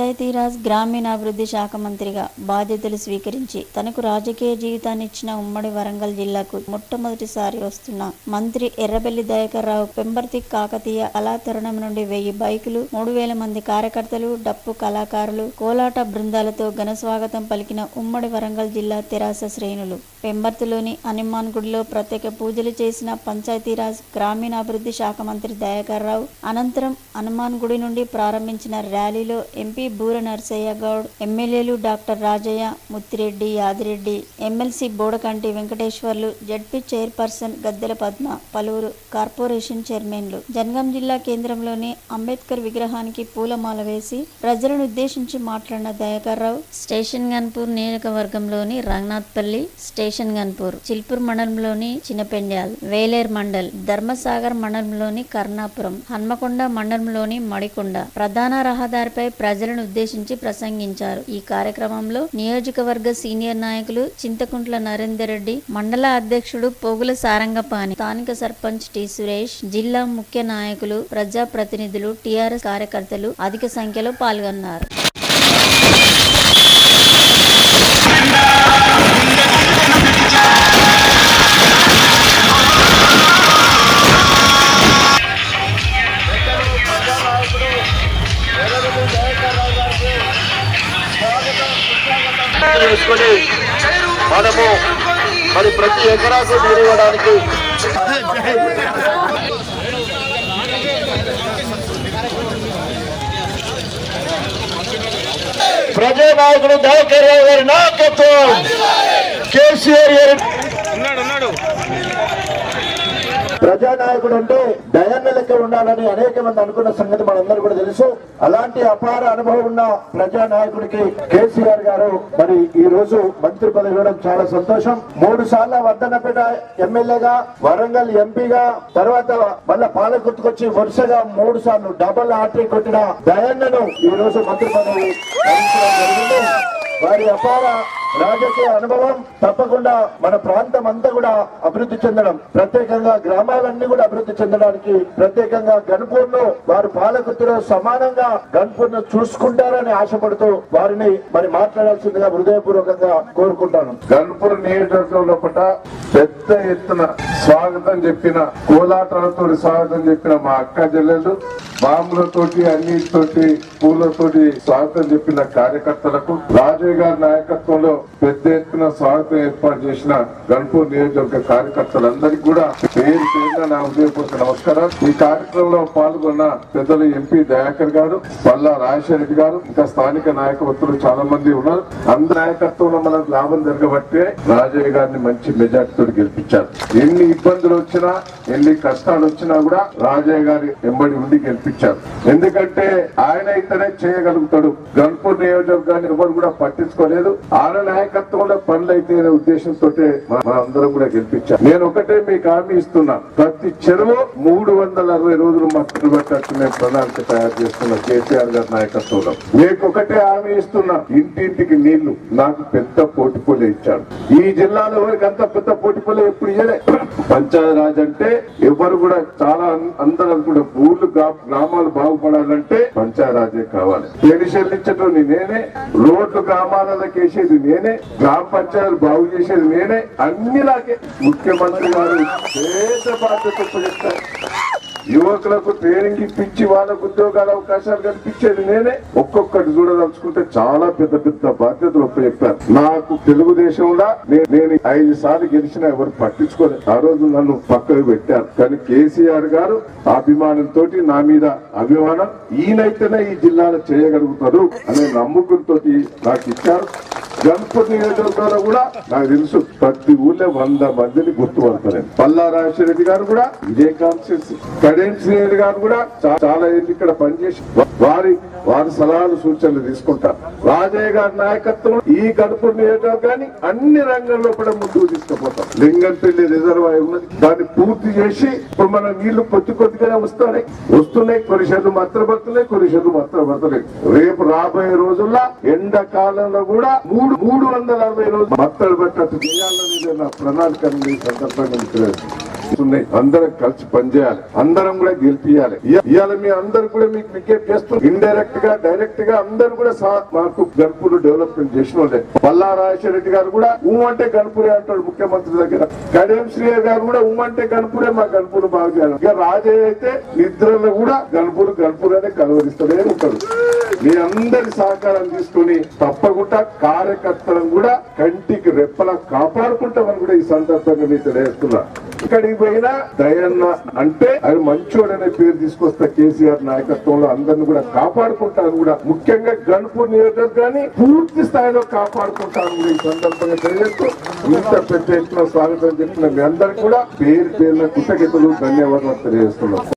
పంచాయతీరాజ్ గ్రామీణాభివృద్ధి శాఖ మంత్రిగా బాధ్యతలు స్వీకరించి తనకు రాజకీయ జీవితాన్ని ఇచ్చిన ఉమ్మడి వరంగల్ జిల్లాకు మొట్టమొదటిసారి వస్తున్న మంత్రి ఎర్రబెల్లి దయాకర్ రావు పెంబర్తి కాకతీయ కళాతరుణం నుండి వెయ్యి బైకులు మూడు వేల మంది కార్యకర్తలు డప్పు కళాకారులు కోలాట బృందాలతో ఘన స్వాగతం పలికిన ఉమ్మడి వరంగల్ జిల్లా తెరాస శ్రేణులు. పెంబర్తిలోని హనుమాన్ గుడిలో ప్రత్యేక పూజలు చేసిన పంచాయతీరాజ్ గ్రామీణాభివృద్ధి శాఖ మంత్రి దయాకర్ రావు అనంతరం హనుమాన్ గుడి నుండి ప్రారంభించిన ర్యాలీలో ఎంపీ బూర నర్సయ్య గౌడ్ ఎమ్మెల్యేలు doctor Rajaiah Muthireddy Yadireddy MLC Bodakunti Venkateshwarlu ZP chairperson Gaddela Padma పలువురు కార్పొరేషన్ చైర్మన్లు. జనగాం జిల్లా కేంద్రంలోని అంబేద్కర్ విగ్రహానికి పూలమాల వేసి ప్రజలను ఉద్దేశించి మాట్లాడిన దయాకర్ రావు స్టేషన్ గన్పూర్ నియోజకవర్గంలోని రంగనాథ్పల్లి స్టేషన్ గన్పూర్ చిల్పూర్ మండలంలోని చిన్నపెండ్యాల్ వేలేర్ మండల్ ధర్మసాగర్ మండలంలోని కర్ణాపురం హన్మకొండ మండలంలోని మడికొండ ప్రధాన రహదారిపై ప్రజలు ప్రజలను ఉద్దేశించి ప్రసంగించారు. ఈ కార్యక్రమంలో నియోజకవర్గ సీనియర్ నాయకులు చింతకుంట్ల నరేందర్ రెడ్డి మండల అధ్యక్షుడు పోగుల సారంగపాణి స్థానిక సర్పంచ్ టి సురేష్ జిల్లా ముఖ్య నాయకులు ప్రజాప్రతినిధులు టీఆర్ఎస్ కార్యకర్తలు అధిక సంఖ్యలో పాల్గొన్నారు. వేసుకొని మనము మరి ప్రతి ఎకరాకు నీరు ఇవ్వడానికి ప్రజానాయకుడు దయాకర్ రావు గారి నాయకత్వం. కేసీఆర్ గారి ప్రజానాయకుడు అంటే దయాన్న లెక్క ఉండాలని అనేక మంది అనుకున్న సంగతి మనందరూ కూడా తెలుసు. అలాంటి అపార అనుభవం ఉన్న ప్రజానాయకుడికి కేసీఆర్ గారు మరి ఈ రోజు మంత్రి పదవి ఇవ్వడం చాలా సంతోషం. మూడు సార్లు వర్ధనపేట ఎమ్మెల్యేగా వరంగల్ ఎంపీగా తర్వాత మళ్ళా పాలకుర్తికొచ్చి వరుసగా మూడు సార్లు డబల్ ఆర్టీ కొట్టిన దయన్నను ఈ రోజు మంత్రి పదవి వారి అపార రాజకీయ అనుభవం తప్పకుండా మన ప్రాంతం అంతా కూడా అభివృద్ధి చెందడం ప్రత్యేకంగా గ్రామాలన్నీ కూడా అభివృద్ధి చెందడానికి ప్రత్యేకంగా గన్పూర్ను వారు పాలకుర్తిలో సమానంగా గన్పూర్ను చూసుకుంటారని ఆశపడుతూ వారిని మరి మాట్లాడాల్సిందిగా హృదయపూర్వకంగా కోరుకుంటాను. గన్పూర్ నియోజకవర్గంలో పెద్ద ఎత్తున స్వాగతం చెప్పిన కోలాటాలతో స్వాగతం చెప్పిన మా అక్క చెల్లెలు బాంబులతోటి అన్నిటితోటి పూలతోటి స్వాగతం చెప్పిన కార్యకర్తలకు రాజయ్య గారి నాయకత్వంలో పెద్ద ఎత్తున స్వాగతం ఏర్పాటు చేసిన గన్పూర్ నియోజకవర్గ కార్యకర్తలందరికీ కూడా పేరు పేరున నా ఉదయపూర్వక నమస్కారం ఈ కార్యక్రమంలో పాల్గొన్న పెద్దలు ఎంపీ దయాకర్ గారు పల్లా రాజశేఖర్ గారు ఇంకా స్థానిక నాయకత్తులు చాలా మంది ఉన్నారు. అందరి నాయకత్వంలో మనకు లాభం జరగబట్టే రాజయ్య గారిని మంచి మెజార్టీతో గెలిపించారు. ఎన్ని ఇబ్బందులు వచ్చినా ఎన్ని కష్టాలు వచ్చినా కూడా రాజయ్య గారి ఎంబడి ఉండి గెలిపించారు. ఎందుకంటే ఆయన అయితేనే చేయగలుగుతాడు. గన్పూర్ నియోజకవర్గాన్ని ఎవరు కూడా పట్టించుకోలేదు. ఆయన నాయకత్వంలో పనులు అయితే అనే ఉద్దేశంతో మన అందరం కూడా గెలిపించాం. నేను ఒకటే మీకు హామీ ఇస్తున్నా. ప్రతి చెరువు మూడు వందల అరవై రోజులు మట్టులు పెట్టచ్చు నేను ప్రణాళిక తయారు చేస్తున్నా కేసీఆర్ గారి నాయకత్వంలో. మీకు ఒకటే హామీ ఇస్తున్నా. ఇంటింటికి నీళ్ళు. నాకు పెద్ద పోటీపోలే ఇచ్చాడు. ఈ జిల్లాలో ఎవరికి అంత పెద్ద పోటీపోలే ఎప్పుడు ఇయ్యలే. పంచాయతీరాజ్ అంటే ఎవరు కూడా చాలా అందరూ అనుకుంటే ఊర్లు గ్రామాలు బాగుపడాలంటే పంచాయతీ రాజే కావాలి. పెన్షన్లు ఇచ్చేటోని నేనే రోడ్లు గ్రామాలకు వేసేది నేనే గ్రామ పంచాయతీలు బాగు చేసేది నేనే. అన్ని ముఖ్యమంత్రి గారు పేద బాధ్యత చెప్తారు యువకులకు ట్రైనింగ్ ఇప్పించి వాళ్ళకు ఉద్యోగాల అవకాశాలు కల్పించేది నేనే. ఒక్కొక్కటి చూడదలుచుకుంటే చాలా పెద్ద పెద్ద బాధ్యతలు చెప్పారు నాకు తెలుగుదేశంలో నేను ఐదు సార్లు గెలిచినా ఎవరు పట్టించుకోలేదు ఆ రోజు నన్ను పక్కకు పెట్టారు. కానీ కేసీఆర్ గారు అభిమానంతో నా మీద అభిమానం. ఈయనైతేనే ఈ జిల్లాలో చేయగలుగుతారు అనే నమ్మకంతో నాకు ఇచ్చారు. గణపతి నియోజకవర్గంలో కూడా నాకు తెలుసు ప్రతి ఊళ్ళో వంద మందిని గుర్తుపడతారు. పల్లా రాజశేఖర గారు కూడా ఇదే కాన్స్టిట్యూన్సీ కడెన్ శ్రీహరి గారు కూడా చాలా ఇక్కడ పనిచేసి వారి వారి సలహాలు సూచనలు తీసుకుంటారు. రాజయ్య గారి నాయకత్వం ఈ గణపతి కానీ అన్ని రంగాల్లో కూడా ముందుకు తీసుకుపోతాం. లింగంపల్లి రిజర్వాయర్ ఉన్నది. దాన్ని పూర్తి చేసి ఇప్పుడు మన నీళ్ళు కొద్ది కొద్దిగానే వస్తున్నాయి. వస్తున్నాయి. కొన్ని షెడ్లు మాత్రం పడుతున్నాయి కొన్ని షెడ్లు మాత్రం పడతలేదు రేపు రాబోయే రోజుల్లో ఎండాకాలంలో కూడా మూడు మూడు వందల అరవై రోజులు మత్తలు పెట్టట్టు చేయాలనేది నా ప్రణాళిక సందర్భంగా ఉన్నాయి అందరం కలిసి పనిచేయాలి. అందరం కూడా గెలిపియాలి ఇవాళ మీ అందరు కూడా మీకు విజ్ఞప్తి చేస్తున్నారు ఇండైరెక్ట్గా డైరెక్ట్గా అందరు కూడా మాకు గణపూర్ డెవలప్మెంట్ చేసిన వాళ్ళే పల్లా రాజశేఖర రెడ్డి గారు కూడా ఊ అంటే గణపూరే అంటాడు ముఖ్యమంత్రి దగ్గర. కడియం శ్రీయర్ గారు కూడా ఊ అంటే గణపూరే మా గణపూర్ బాగా చేయాలి. ఇక రాజయ్య అయితే నిద్రలో కూడా గణపూర్ గణపూర్ అనే కలవరిస్తూనే ఉంటాడు. మీ అందరి సహకారం తీసుకుని తప్పకుండా కార్యకర్తలను కూడా కంటికి రెప్పలా కాపాడుకుంటామని కూడా ఈ సందర్భంగా మీకు తెలియజేస్తున్నా. ఎక్కడికి పోయినా దయన్న అంటే ఆయన మంచోడనే పేరు తీసుకొస్తా కేసీఆర్ నాయకత్వంలో అందరిని కూడా కాపాడుకుంటాను కూడా ముఖ్యంగా గణపూర్ నియోజకవర్గాన్ని పూర్తి స్థాయిలో కాపాడుకుంటాను కూడా ఈ సందర్భంగా తెలియజేస్తూ ఇంత పెద్ద ఎత్తున స్వాగతం చెప్పిన మీ అందరికీ కూడా పేరు పేరున కృతజ్ఞతలు ధన్యవాదాలు తెలియజేస్తున్నాం.